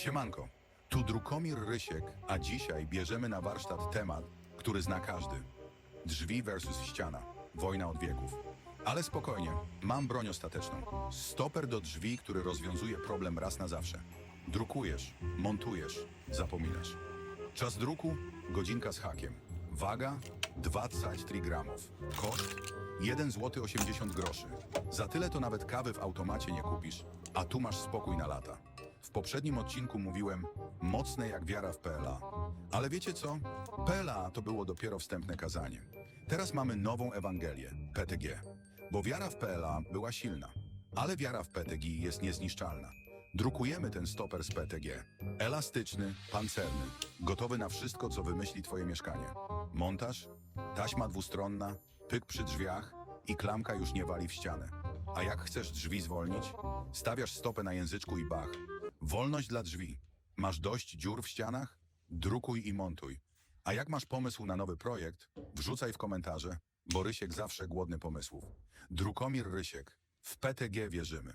Siemanko, tu Drukomir Rysiek, a dzisiaj bierzemy na warsztat temat, który zna każdy. Drzwi versus ściana. Wojna od wieków. Ale spokojnie, mam broń ostateczną. Stoper do drzwi, który rozwiązuje problem raz na zawsze. Drukujesz, montujesz, zapominasz. Czas druku, godzinka z hakiem. Waga, 23 gramów. Koszt, 1 zł 80 groszy. Za tyle to nawet kawy w automacie nie kupisz, a tu masz spokój na lata. W poprzednim odcinku mówiłem mocne jak wiara w PLA. Ale wiecie co? PLA to było dopiero wstępne kazanie. Teraz mamy nową Ewangelię, PTG. Bo wiara w PLA była silna, ale wiara w PTG jest niezniszczalna. Drukujemy ten stoper z PTG. Elastyczny, pancerny, gotowy na wszystko, co wymyśli Twoje mieszkanie. Montaż, taśma dwustronna, pyk przy drzwiach i klamka już nie wali w ścianę. A jak chcesz drzwi zwolnić? Stawiasz stopę na języczku i bach. Wolność dla drzwi. Masz dość dziur w ścianach? Drukuj i montuj. A jak masz pomysł na nowy projekt? Wrzucaj w komentarze, bo Rysiek zawsze głodny pomysłów. Drukomir Rysiek. W PTG wierzymy.